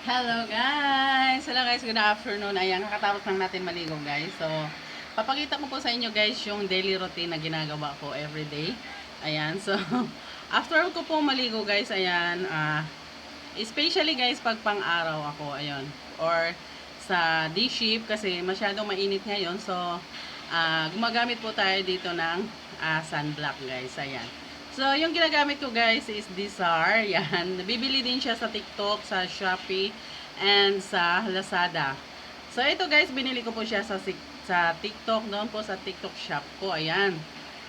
Hello guys! Hello guys, good afternoon. Ayan, kakatapos lang natin maligo guys. So, papakita ko po sa inyo guys yung daily routine na ginagawa ko everyday. Ayan, so, after ko po maligo guys, ayan, ah, especially guys pag pang-araw ako, ayun, or sa day shift kasi masyadong mainit ngayon. So, ah, gumagamit po tayo dito ng ah, sunblock guys, ayan. So, yung ginagamit ko guys is Dizar. Yan. Bibili din siya sa TikTok, sa Shopee, and sa Lazada. So, ito guys, binili ko po siya sa, sa TikTok, doon po sa TikTok shop ko. Ayan.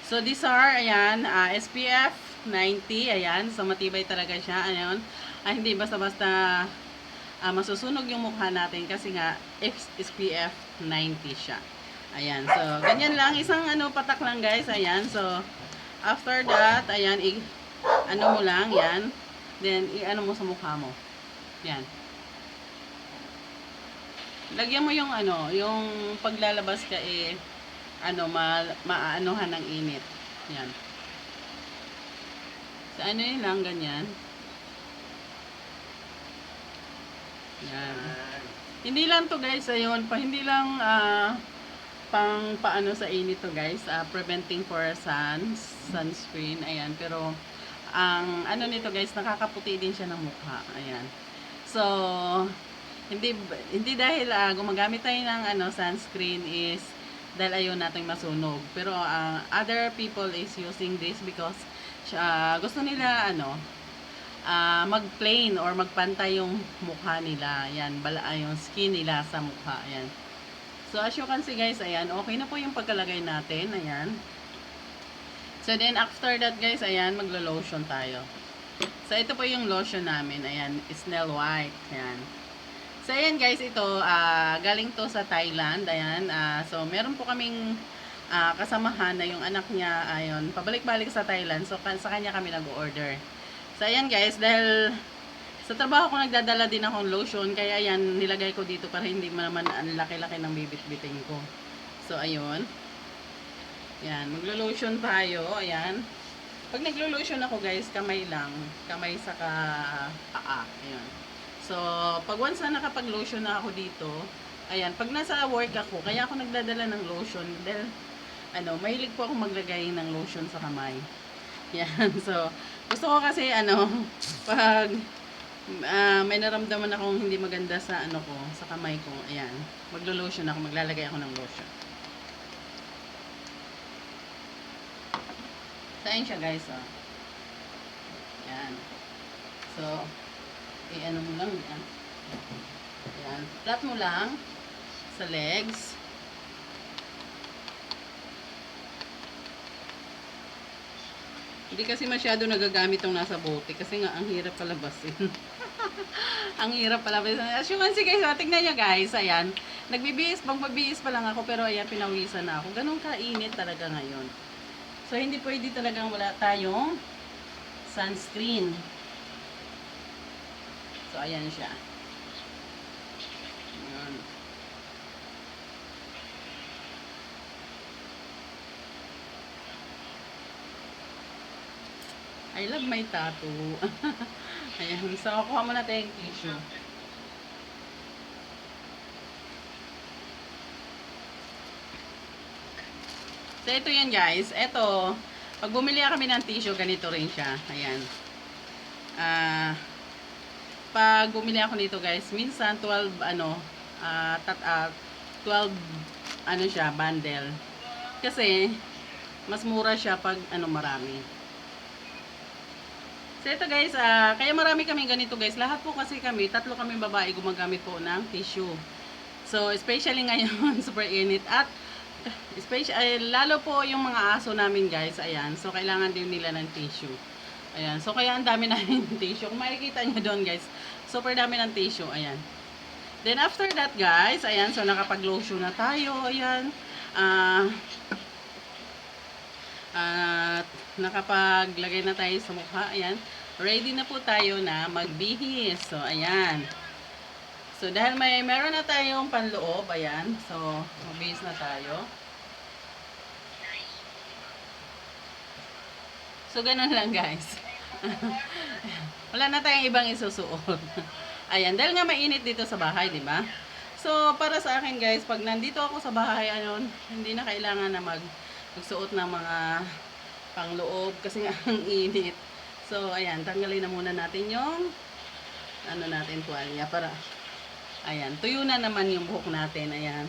So, Dizar, ayan, ah, SPF 90, ayan. So, matibay talaga siya. Ayan. Ah, hindi basta-basta ah, masusunog yung mukha natin kasi nga SPF 90 siya. Ayan. So, ganyan lang. Isang ano, patak lang guys. Ayan. So, After that, ayan, i, ano mo lang, yan. Then, i-ano mo sa mukha mo. Yan. Lagyan mo yung ano, yung paglalabas ka eh, ano, ma, maaanuhan ng init. Yan. So, ano yun lang, ganyan. Yan. Hindi lang to guys, ayun, pa hindi lang ah, pang paano sa init to guys, ah, preventing for sun, sunscreen, ayan, pero ang ano nito guys, nakakaputi din siya ng mukha, ayan. So, hindi hindi dahil ah, gumagamit tayo ng ano sunscreen is dahil ayaw nating masunog. Pero ah, other people is using this because ah, gusto nila ano ah, mag-plain or magpantay yung mukha nila. Yan, bala, yung skin nila sa mukha. Ayan. So, as you can see guys, ayan, okay na po yung pagkalagay natin. Ayan. So, then after that guys, ayan, maglo-lotion tayo. So, ito po yung lotion namin. Ayan, Snail White. Ayan. So, ayan guys, ito, ah, galing to sa Thailand. Ayan, ah, so, meron po kaming ah, kasamahan na yung anak niya, ayun, pabalik-balik sa Thailand. So, kan- sa kanya kami nag-order. So, ayan guys, dahil sa trabaho ko nagdadala din akong lotion, kaya yan, nilagay ko dito para hindi naman ang laki-laki ng bibit-biting ko. So, ayun. Yan, maglo-lotion tayo, ayan. Pag naglo-lotion ako guys, kamay lang. Kamay sa ka paa. Ayan. So, pag once na nakapag-lotion na ako dito, ayan, pag nasa work ako, kaya ako nagdadala ng lotion dahil ano, mahilig po ako maglagay ng lotion sa kamay. Yan. So, gusto ko kasi ano, pag ah, may naramdaman akong hindi maganda sa ano ko, sa kamay ko, ayan, maglo-lotion ako, maglalagay ako ng lotion. Saan siya guys, oh. Yan. So, i-ano mo lang yan. Yan. Flat mo lang sa legs. Hindi kasi masyado nagagamit tong nasa bote kasi nga ang hirap palabasin. ang hirap palabasin. As you can see guys, oh, tingnan nyo guys, ayan. Nagbibihis, magpabihis pa lang ako pero ayan, pinawisan na ako. Ganun kainit talaga ngayon. So, hindi pwede talagang wala tayong sunscreen. So, ayan siya. Ayan. I love my tattoo. ayan. So, kuha mo na tayong tissue. So, ito yan guys. Ito, pag bumili kami ng tissue, ganito rin siya. Ayan. Ah, pag bumili ako nito guys, minsan 12, ano, ah, tat, ah, 12, ano siya, bundle. Kasi, mas mura siya pag, ano, marami. So, ito guys, ah, kaya marami kami ganito guys. Lahat po kasi kami, tatlo kami babae gumagamit po ng tissue. So, especially ngayon, super init. At, Especially, ay, lalo po yung mga aso namin guys, ayan. So, kailangan din nila ng tissue. Ayan. So, kaya ang dami namin tissue. Kung makikita nyo doon guys, super dami ng tissue. Ayan. Then, after that guys, ayan. So, nakapag-lotion na tayo. Ayan. Ah... at nakapaglagay na tayo sa mukha. Ayan. Ready na po tayo na magbihis. So, ayan. So, dahil may meron na tayong panloob, ayan. So, magbihis na tayo. So, ganun lang guys. Wala na tayong ibang isusuot. Ayan, dahil nga mainit dito sa bahay, di ba? So, para sa akin guys, pag nandito ako sa bahay, ayun, hindi na kailangan na mag magsuot ng mga pangloob kasi nga ang init. So, ayan, tanggalin na muna natin yung ano natin tuwalya para ayan, tuyo na naman yung buhok natin, ayan.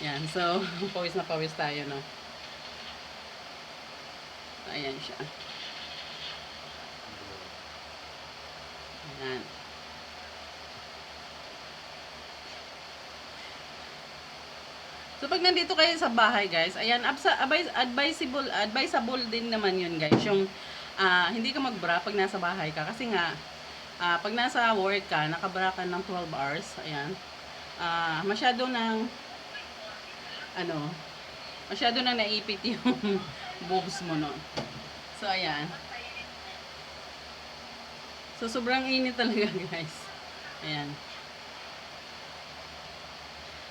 Yan, so, pawis na pawis tayo, no? Ayan siya. Ayan. So pag nandito kayo sa bahay guys, ayan, advisable, advisable din naman yun guys, yung ah, hindi ka magbra pag nasa bahay ka. Kasi nga, ah, pag nasa work ka, nakabra ka ng 12 hours, ayan, ah, masyado ng, ano, masyado nang naipit yung boobs mo, no. So, ayan. So, sobrang init talaga, guys. Ayan.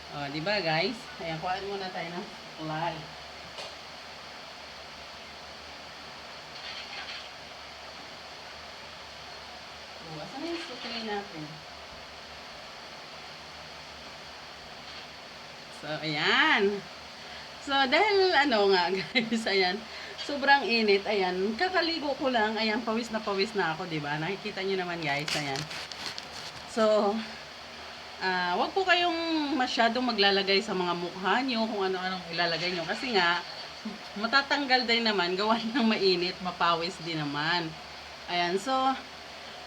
O, di ba, guys? Ayan, kuhaan muna tayo ng kulay. O, asan na yung sukli natin? So, ayan. So, dahil ano nga, guys, ayan, sobrang init, ayan, kakaligo ko lang, ayan, pawis na pawis na ako, di ba? Nakikita nyo naman, guys, ayan. So, ah, wag po kayong masyadong maglalagay sa mga mukha nyo kung ano-anong ilalagay nyo. Kasi nga, matatanggal din naman, gawa ng mainit, mapawis din naman. Ayan, so,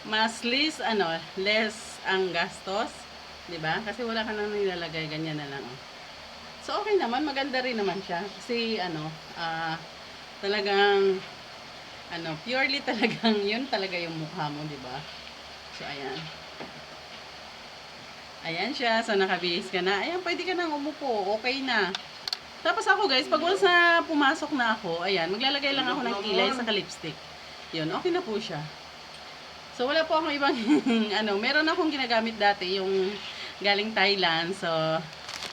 mas less, ano, less ang gastos, di ba? Kasi wala ka nang nilalagay, ganyan na lang. So, okay naman. Maganda rin naman siya. Kasi, ano, ah, talagang, ano, purely talagang, yun talaga yung mukha mo, di ba? So, ayan. Ayan siya. So, nakabihis ka na. Ayan, pwede ka nang umupo. Okay na. Tapos ako, guys, pag once na pumasok na ako, ayan, maglalagay lang ako ng kilay sa lipstick. Yun, okay na po siya. So, wala po akong ibang, ano, meron akong ginagamit dati, yung galing Thailand. So,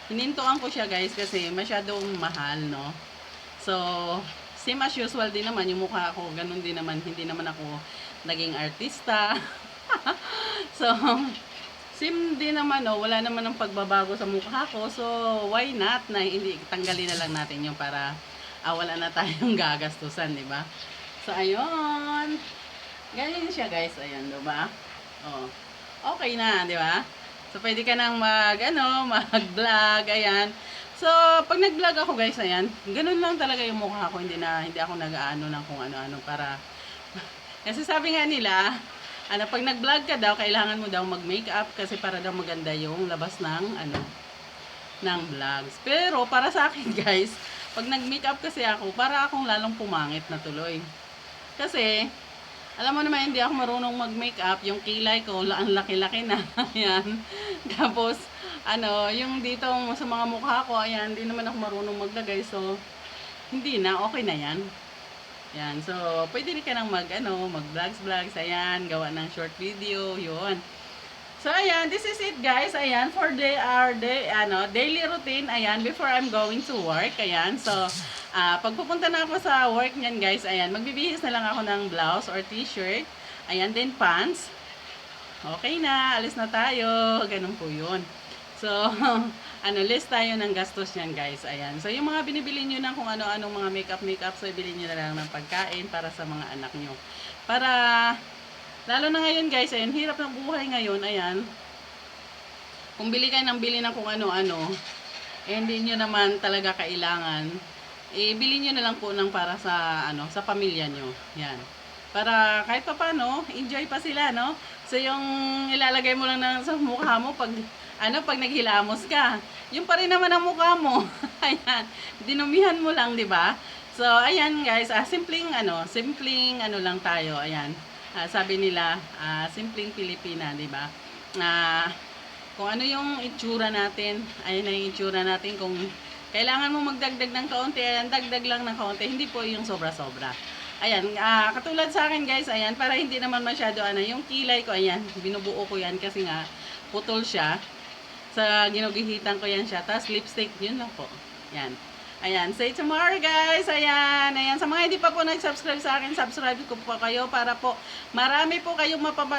hinintuan ko siya guys kasi masyadong mahal, no? So, same as usual din naman yung mukha ko. Ganun din naman, hindi naman ako naging artista. so, same din naman, no? Wala naman ng pagbabago sa mukha ko. So, why not na hindi tanggalin na lang natin yung para ah, na tayong gagastusan, di ba? So, ayun. Ganyan siya guys. Ayan, di ba? Oh. Okay na, di ba? So, pwede ka nang mag, ano, mag-vlog, ayan. So, pag nag-vlog ako guys, ayan, ganun lang talaga yung mukha ko, hindi na, hindi ako nag-ano ng kung ano-ano para, kasi sabi nga nila, ano, pag nag-vlog ka daw, kailangan mo daw mag-makeup kasi para daw maganda yung labas ng, ano, ng vlogs. Pero, para sa akin guys, pag nag-makeup kasi ako, para akong lalong pumangit na tuloy. Kasi, alam mo naman, hindi ako marunong mag-makeup. Yung kilay ko, ang laki-laki na. ayan. Tapos, ano, yung dito sa mga mukha ko, ayan, hindi naman ako marunong maglagay. So, hindi na, okay na yan. Yan, so, pwede rin ka nang mag, ano, mag-vlogs, vlogs, ayan, gawa ng short video, yun. So, ayan, this is it, guys. Ayan, for the, our day, ano, daily routine, ayan, before I'm going to work, ayan. So, ah pag na ako sa work niyan, guys, ayan, magbibihis na lang ako ng blouse or t-shirt. Ayan, din pants. Okay na, alis na tayo. Ganun po yun. So, ano, list tayo ng gastos niyan, guys. Ayan. So, yung mga binibili nyo ng kung ano-anong mga makeup-makeup, so, ibili nyo na lang ng pagkain para sa mga anak nyo. Para, lalo na ngayon, guys, ayan, hirap ng buhay ngayon, ayan. Kung bili kayo ng bili ng kung ano-ano, eh, hindi nyo naman talaga kailangan, eh, bili nyo na lang po ng para sa, ano, sa pamilya nyo. Yan. Para kahit pa paano, enjoy pa sila, no? So, yung ilalagay mo lang na, sa mukha mo pag, ano, pag naghilamos ka, yung pa rin naman ang mukha mo. ayan. Dinumihan mo lang, di ba? So, ayan guys, ah, simpleng, ano, simpleng, ano lang tayo, ayan. Ah, sabi nila, ah, simpleng Pilipina, di ba? Ah, kung ano yung itsura natin, ayun na yung itsura natin kung kailangan mo magdagdag ng kaunti, ayan, dagdag lang ng kaunti, hindi po yung sobra-sobra. Ayan, ah, katulad sa akin guys, ayan, para hindi naman masyado, ano, yung kilay ko, ayan, binubuo ko yan kasi nga, putol siya. Sa ginugihitan ko yan siya, tapos lipstick, yun lang po. Yan. Ayan, say tomorrow guys. Ayan, ayan. Sa mga hindi pa po nag-subscribe sa akin, subscribe ko po kayo para po marami po kayong mapapa